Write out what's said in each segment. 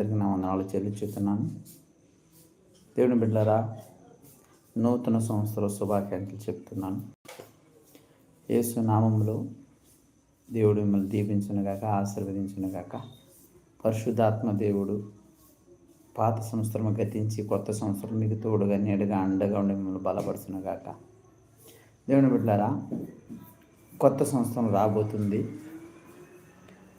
అందరికీ నా వందనాలు చెల్లించుతున్నాను. దేవుని బిడ్డలారా నూతన సంవత్సర శుభాకాంక్షలు చెప్తున్నాను. యేసు నామంలో దేవుడు మిమ్మల్ని దీపించనుగాక ఆశీర్వదించనుగాక పరిశుద్ధాత్మ దేవుడు పాత సంవత్సరం గతించి కొత్త సంవత్సరం మీకు తోడుగా నీడగా అండగా ఉండి మిమ్మల్ని బలపరచునుగాక దేవుని బిడ్డలారా కొత్త సంవత్సరం రాబోతుంది.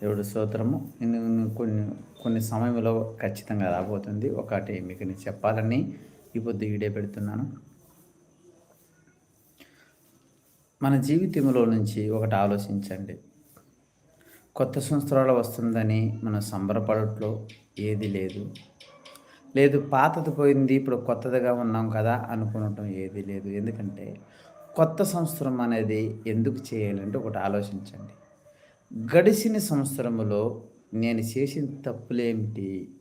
దేవుడు స్తోత్రము. నేను కొన్ని కొన్ని సమయంలో ఖచ్చితంగా రాబోతుంది. ఒకటి మీకు నేను చెప్పాలని ఈ పొద్దు ఈడే పెడుతున్నాను. మన జీవితంలో నుంచి ఒకటి ఆలోచించండి. కొత్త సంవత్సరాలు వస్తుందని మనం సంబరపడట్లో ఏది లేదు. లేదు పాతది పోయింది ఇప్పుడు కొత్తదిగా ఉన్నాం కదా అనుకోవటం ఏది లేదు. ఎందుకంటే కొత్త సంవత్సరం అనేది ఎందుకు చేయాలంటే ఒకటి ఆలోచించండి. గడిచిన సంవత్సరములో నేను చేసిన తప్పులేమిటి?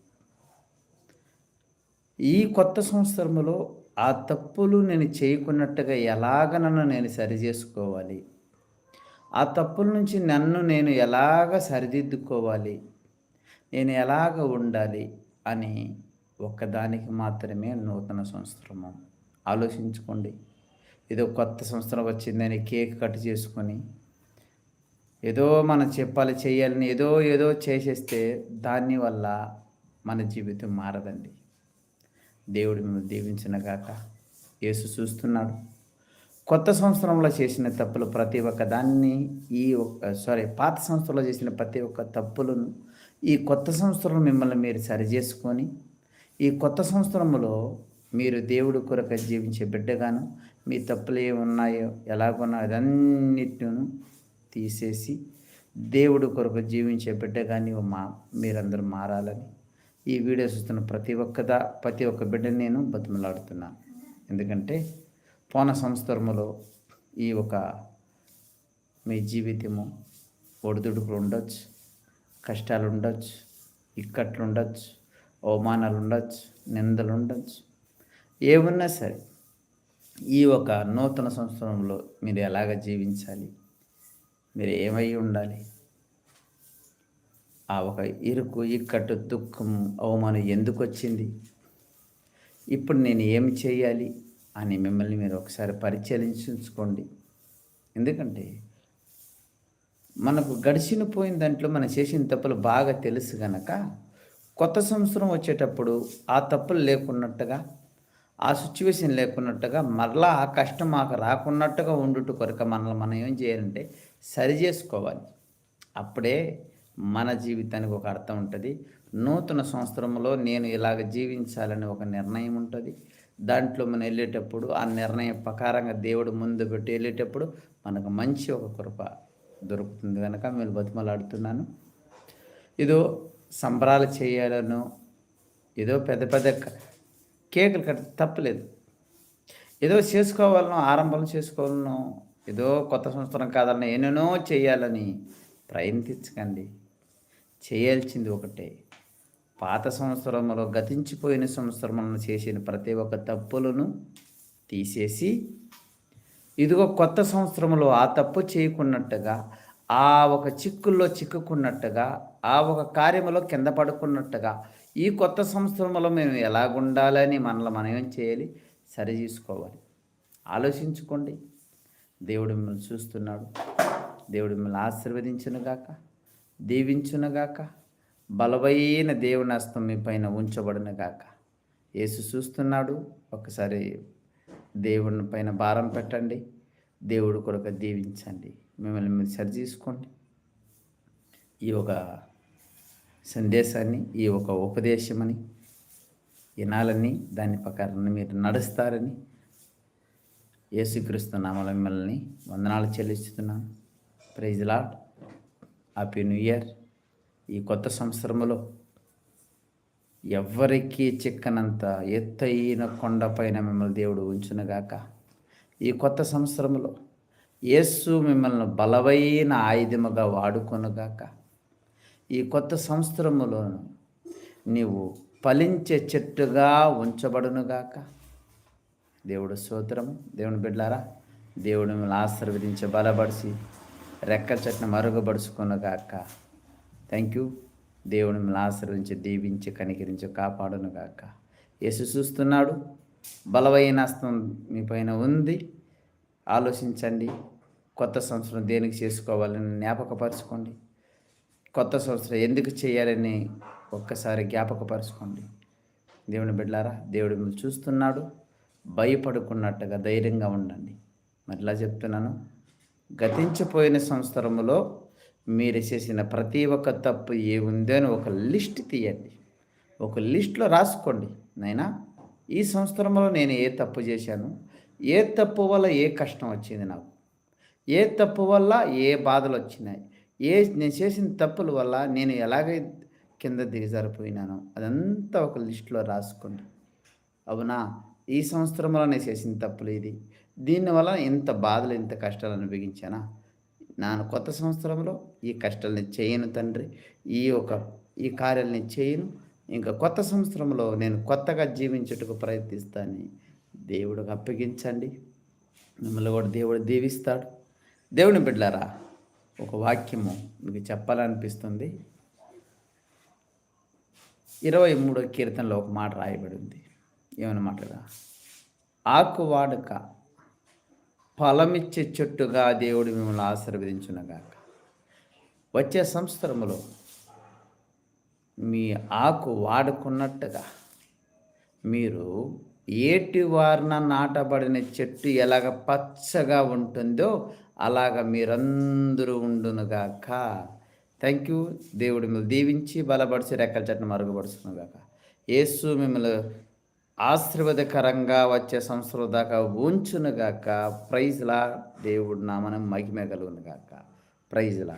ఈ కొత్త సంవత్సరములో ఆ తప్పులు నేను చేయకున్నట్టుగా ఎలాగ నన్ను నేను సరి చేసుకోవాలి ఆ తప్పుల నుంచి నన్ను నేను ఎలాగ సరిదిద్దుకోవాలి? నేను ఎలాగ ఉండాలి అని ఒక్కదానికి మాత్రమే నూతన సంవత్సరము. ఆలోచించుకోండి. ఏదో కొత్త సంవత్సరం వచ్చిందని కేక్ కట్ చేసుకొని ఏదో మనం చెప్పాలి చేయాలని ఏదో ఏదో చేసేస్తే దాన్ని వల్ల మన జీవితం మారదండి. దేవుడు మిమ్మల్ని దీవించిన గాక యేసు చూస్తున్నాడు. కొత్త సంవత్సరంలో చేసిన తప్పులు ప్రతి ఒక్క దాన్ని ఈ సారీ పాత సంవత్సరంలో చేసిన ప్రతి ఒక్క తప్పులను ఈ కొత్త సంవత్సరం మిమ్మల్ని మీరు సరిచేసుకొని ఈ కొత్త సంవత్సరంలో మీరు దేవుడు కొరకు జీవించే బిడ్డగాను మీ తప్పులు ఏమున్నాయో ఎలాగున్నాయో అదన్నిటిను తీసేసి దేవుడు కొరకు జీవించే బిడ్డగాని మా మీరందరూ మారాలని ఈ వీడియో చూస్తున్న ప్రతి ఒక్కదా ప్రతి ఒక్క బిడ్డని నేను బతిమలాడుతున్నాను. ఎందుకంటే పోన సంవత్సరములో ఈ ఒక మీ జీవితము ఒడిదుడుకులు ఉండొచ్చు కష్టాలు ఉండొచ్చు ఇక్కట్లు ఉండొచ్చు అవమానాలు ఉండొచ్చు నిందలు ఉండొచ్చు. ఏమున్నా సరే ఈ ఒక నూతన సంవత్సరంలో మీరు ఎలాగ జీవించాలి? మీరు ఏమై ఉండాలి? ఆ ఒక ఇరుకు ఇక్కట్టు దుఃఖం అవమానం ఎందుకు వచ్చింది ఇప్పుడు నేను ఏం చేయాలి? అని మిమ్మల్ని మీరు ఒకసారి పరిశీలించుకోండి. ఎందుకంటే మనకు గడిచిన పోయిన దాంట్లో మనం చేసిన తప్పులు బాగా తెలుసు గనక కొత్త సంవత్సరం వచ్చేటప్పుడు ఆ తప్పులు లేకున్నట్టుగా ఆ సిచ్యువేషన్ లేకున్నట్టుగా మరలా ఆ కష్టం మాకు రాకున్నట్టుగా ఉండుట కొరక మనల్ని మనం ఏం చేయాలంటే సరి చేసుకోవాలి. అప్పుడే మన జీవితానికి ఒక అర్థం ఉంటుంది. నూతన సంవత్సరంలో నేను ఇలాగ జీవించాలని ఒక నిర్ణయం ఉంటుంది. దాంట్లో మనం వెళ్ళేటప్పుడు ఆ నిర్ణయం ప్రకారంగా దేవుడు ముందు పెట్టి వెళ్ళేటప్పుడు మనకు మంచి ఒక కృప దొరుకుతుంది కనుక మీరు బతిమలాడుతున్నాను. ఏదో సంబరాలు చేయాలను ఏదో పెద్ద పెద్ద కేకులు కట్ట తప్పలేదు. ఏదో చేసుకోవాలనో ఆరంభం చేసుకోవాలనో ఏదో కొత్త సంవత్సరం కాదన్న ఎన్నెన్నో చేయాలని ప్రయత్నించకండి. చేయాల్సింది ఒకటే. పాత సంవత్సరంలో గతించిపోయిన సంవత్సరంలో చేసిన ప్రతి ఒక్క తప్పులను తీసేసి ఇదిగో కొత్త సంవత్సరంలో ఆ తప్పు చేయకున్నట్టుగా ఆ ఒక చిక్కుల్లో చిక్కుకున్నట్టుగా ఆ ఒక కార్యములో కింద పడుకున్నట్టుగా ఈ కొత్త సంవత్సరంలో మేము ఎలాగుండాలని మనల్ని మనం ఏం చేయాలి సరి చేసుకోవాలి. ఆలోచించుకోండి. దేవుడు మిమ్మల్ని చూస్తున్నాడు. దేవుడు మిమ్మల్ని ఆశీర్వదించునుగాక దీవించునుగాక బలమైన దేవుని హస్తం మీ పైన ఉంచబడునుగాక. యేసు చూస్తున్నాడు. ఒకసారి దేవుని పైన భారం పెట్టండి. దేవుడు కొరకు దీవించండి. మిమ్మల్ని మీరు సరి చేసుకోండి. ఈ ఒక సందేశాన్ని ఈ ఒక ఉపదేశమని వినాలని దాని ప్రకారం మీరు నడుస్తారని యేసుక్రీస్తు నామల మిమ్మల్ని వందనాలు చెల్లిస్తున్నాను. Praise lord happy new year. ఈ కొత్త సంవత్సరంలో ఎవరికి చిక్కనంత ఎత్తైన కొండపైన మిమ్మల్ని దేవుడు ఉంచునుగాక. ఈ కొత్త సంవత్సరంలో యేసు మిమ్మల్ని బలమైన ఆయుధముగా వాడుకొనుగాక. ఈ కొత్త సంవత్సరములోను నీవు ఫలించే చెట్టుగా ఉంచబడునుగాక దేవుడు స్తోత్రము. దేవుని బిడ్డారా దేవుడు మిమ్మల్ని ఆశీర్వదించి బలపడిచి రెక్క చెట్టును మరుగుపరుచుకునుగాక థ్యాంక్ యూ దేవుని మిమ్మల్ని ఆశీర్వదించి దీవించి కనికరించి కాపాడునుగాక యేసు చూస్తున్నాడు. బలమైన హస్తం మీ పైన ఉంది. ఆలోచించండి. కొత్త సంవత్సరం దేనికి చేసుకోవాలని జ్ఞాపకపరచుకోండి. కొత్త సంవత్సరం ఎందుకు చేయాలని ఒక్కసారి జ్ఞాపకపరచుకోండి. దేవుని బిడ్డారా దేవుడు మిమ్మల్ని చూస్తున్నాడు. భయపడుకున్నట్టుగా ధైర్యంగా ఉండండి. మరలా చెప్తున్నాను గతించిపోయిన సంవత్సరంలో మీరు చేసిన ప్రతి ఒక్క తప్పు ఏ ఉందో అని ఒక లిస్ట్ తీయండి. ఒక లిస్ట్లో రాసుకోండి. నైనా ఈ సంవత్సరంలో నేను ఏ తప్పు చేశాను? ఏ తప్పు వల్ల ఏ కష్టం వచ్చింది నాకు? ఏ తప్పు వల్ల ఏ బాధలు వచ్చినాయి? ఏ నేను చేసిన తప్పుల వల్ల నేను ఎలాగై కింద దిగజారిపోయినానో అదంతా ఒక లిస్టులో రాసుకోండి అవునా? ఈ సంవత్సరంలో నేను చేసిన తప్పులు ఇది. దీనివల్ల ఇంత బాధలు ఇంత కష్టాలు అనుభవించానా? నాను కొత్త సంవత్సరంలో ఈ కష్టాలని చేయను తండ్రి. ఈ ఒక ఈ కార్యాలని చేయను. ఇంకా కొత్త సంవత్సరంలో నేను కొత్తగా జీవించుటకు ప్రయత్నిస్తాను. దేవుడికి అప్పగించండి. మిమ్మల్ని కూడా దేవుడు దీవిస్తాడు. దేవుని బిడ్డారా ఒక వాక్యము మీకు చెప్పాలనిపిస్తుంది. ఇరవై మూడో కీర్తనలో ఒక మాట రాయబడి ఉంది ఏమన్నమాటగా ఆకు వాడుక ఫలమిచ్చే చెట్టుగా దేవుడు మిమ్మల్ని ఆశీర్వదించునగాక. వచ్చే సంవత్సరములో మీ ఆకు వాడుకున్నట్టుగా మీరు ఏటి వారిన నాటబడిన చెట్టు ఎలాగ పచ్చగా ఉంటుందో అలాగ మీరందరూ ఉండునుగాక. థ్యాంక్ యూ దేవుడు మిమ్మల్ని దీవించి బలపరిచి రెక్కల చెట్టును మరుగుపరుచునుగాక యేసు మిమ్మల్ని ఆశీర్వదకరంగా వచ్చే సంవత్సరం దాకా ఉంచునుగాక. ప్రైజ్లా దేవుడు నామనం మహిమ కలుగునుగాక. ప్రైజ్లా